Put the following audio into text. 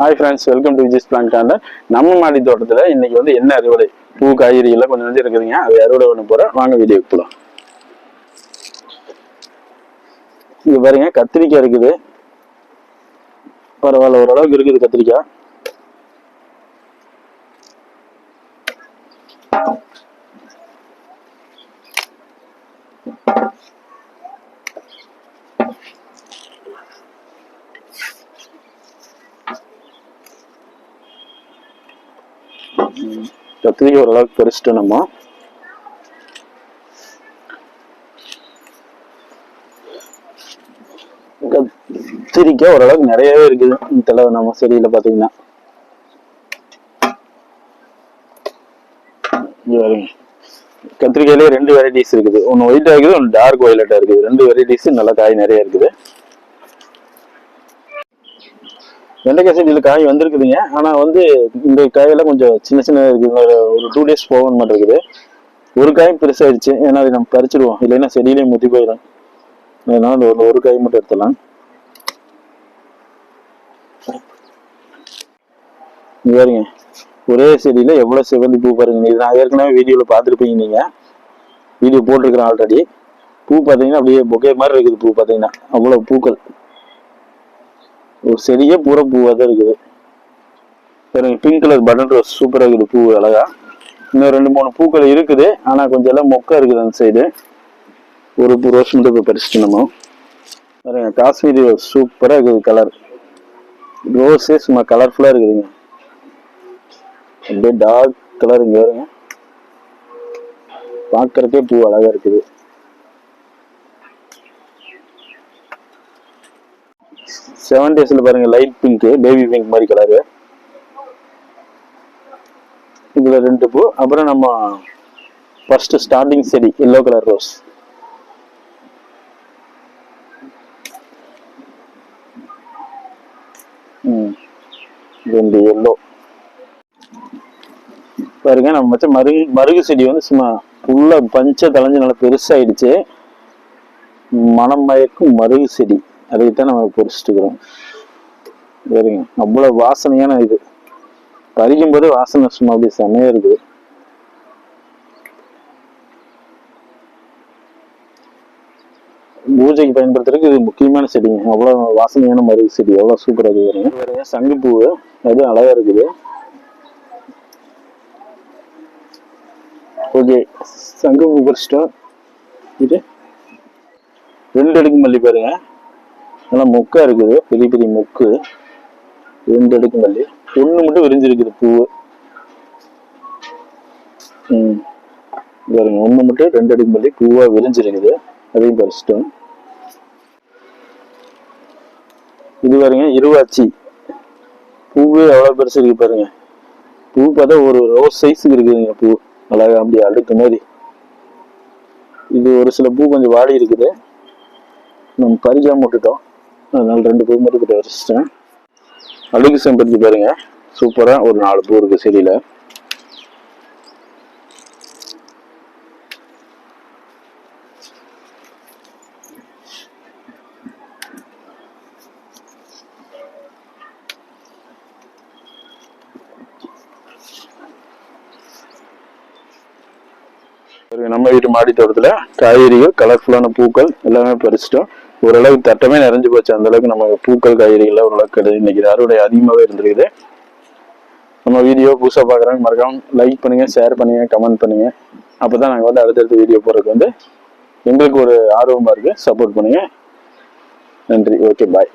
Hi friends welcome to Viji's plan corner நம்ம மாடி தோட்டத்தில் இன்னைக்கு வந்து என்ன அறுவடை? பூ காய்கறி எல்லாம் கொஞ்சம் வந்து இருக்குதுங்க. அது அறுவடை பண்ண போகிறோம் வாங்க வீடியோ போகலாம் இங்கே பாருங்க கத்திரிக்காய் இருக்குது. பரவாயில்ல ஓரளவுக்கு இருக்குது கத்திரிக்காய். கத்திரிக்காய் ஓரளவுக்கு பறிச்சிட்டோம் நம்ம. கத்திரிக்காய் ஓரளவுக்கு நிறையவே இருக்குது. இந்த நம்ம செடியில் பாத்தீங்கன்னா. கத்திரிக்காயிலே ரெண்டு வெரைட்டிஸ் இருக்குது. ஒன்று ஒயிட்டா இருக்குது ஒன்று டார்க் ஒயிலட்டாக இருக்குது. ரெண்டு வெரைட்டிஸ் நல்ல காய் நிறைய இருக்குது. வெண்டைக்காய் செடியில் காய் வந்திருக்குதுங்க. ஆனா வந்து இந்த காயெல்லாம் கொஞ்சம் சின்ன சின்ன இருக்குது ஒரு- டூ டேஸ் போகணும் மட்டும் ஒரு காயும் பெருசாகிடுச்சு ஏன்னா அதை நம்ம பறிச்சிடுவோம். இல்லைன்னா செடியிலே முத்தி போயிடும். அதனால ஒரு ஒரு காய் மட்டும் எடுத்துடலாம். இங்க பாருங்க. ஒரே செடியில எவ்வளவு செவந்தி பூ பாருங்க. இது நான் ஏற்கனவே வீடியோவில் பார்த்துருப்பீங்க நீங்க. வீடியோ போட்டிருக்கிறேன் ஆல்ரெடி பூ பார்த்தீங்கன்னா அப்படியே பொக்கே மாதிரி இருக்குது பூ பார்த்தீங்கன்னா அவ்வளோ பூக்கள். ஒரு செடியே பூரா பூவாக தான் இருக்குது. பாருங்க பிங்க் கலர் பட்டன் ரோஸ் சூப்பராக இருக்குது பூ அழகா. இன்னும் ரெண்டு மூணு பூக்கள் இருக்குது. ஆனால் கொஞ்சம் எல்லாம் மொக்கா இருக்குது அந்த சைடு ஒரு பூ ரோஸ் மட்டும் இப்போ பறிச்சுட்டு நம்ம பாருங்க காஷ்மீரி ரோஸ் சூப்பராக இருக்குது கலர் ரோஸே சும்மா கலர்ஃபுல்லாக இருக்குதுங்க. அப்படியே டார்க் கலர் இங்க வருங்க பூ அழகாக இருக்குது. செவன் டேஸில் பாருங்க லைட் பிங்க் பேபி பிங்க் மாதிரி கலரு இதில் ரெண்டு பூ. அப்புறம் நம்ம ஃபர்ஸ்ட் ஸ்டார்டிங் செடி எல்லோ கலர் ரோஸ் ம். ரெண்டு எல்லோ பாருங்க நம்ம வச்ச மருகு மருகு செடி வந்து சும்மா ஃபுல்லாக பஞ்ச தலைஞ்சு நல்லா பெருசாகிடுச்சு மனம் மயக்கும் மருகு செடி. அதைத்தான் நம்ம பொறிச்சிட்டுக்கிறோம். இருக்கிறோம் அவ்வளோ வாசனையான இது. பறிக்கும் போது வாசனை சும்மா அப்படியே செமையா இருக்குது. பூஜைக்கு பயன்படுத்துறதுக்கு இது முக்கியமான செடிங்க. அவ்வளோ வாசனையான மருது செடி. எவ்வளவு சூப்பராக இருக்குது பாருங்க. சங்குப்பூ. அது அழகா இருக்குது. ஓகே. சங்குப்பூ பறிச்சிட்டோம். இது ரெண்டு அடுக்கு மல்லி பாருங்க. நல்லா மொக்கா இருக்குது பெரிய பெரிய மொக்கு. ரெண்டு அடுக்கு மல்லி. ஒன்று மட்டும் விரிஞ்சிருக்குது பூவு. ம். பாருங்க ஒன்று மட்டும் ரெண்டு அடுக்கு மல்லி பூவாக விரிஞ்சிருக்குது. அதையும் பறிச்சிட்டோம் இது பாருங்க இருவாச்சி. பூவே அவ்வளோ பெருசு இருக்கு பாருங்க. பூ பார்த்தா ஒரு ரோஸ் சைஸுக்கு இருக்குதுங்க பூ. அழகா அப்படியே அடுக்கு மாதிரி. இது ஒரு சில பூ கொஞ்சம் வாடி இருக்குது. நம்ம பறிக்காம விட்டுட்டோம். அதனால் ரெண்டு பூ மட்டும் கிட்ட வச்சிட்டேன். அழுகு செம்பருத்தி பாருங்க. சூப்பரா ஒரு நாலு பூ இருக்கு செடியில். நம்ம வீட்டு மாடி தோட்டத்தில் காய்கறிகள் கலர்ஃபுல்லான பூக்கள் எல்லாமே பறிச்சிட்டோம். ஓரளவுக்கு தட்டமே நிறைஞ்சு போச்சு. அந்த அளவுக்கு நம்ம பூக்கள் காய்கறிகள்லாம் ஓரளவுக்கு கிடையாது இன்னைக்கு அறுவடை அதிகமாகவே இருந்திருக்குது. நம்ம வீடியோ புதுசாக பார்க்குறாங்க மறக்காம லைக் பண்ணுங்க ஷேர் பண்ணுங்க கமெண்ட் பண்ணுங்க. அப்பதான் நாங்கள் வந்து அடுத்தடுத்த வீடியோ போகிறதுக்கு வந்து எங்களுக்கு ஒரு ஆர்வமாக இருக்குது சப்போர்ட் பண்ணுங்க. நன்றி. Okay bye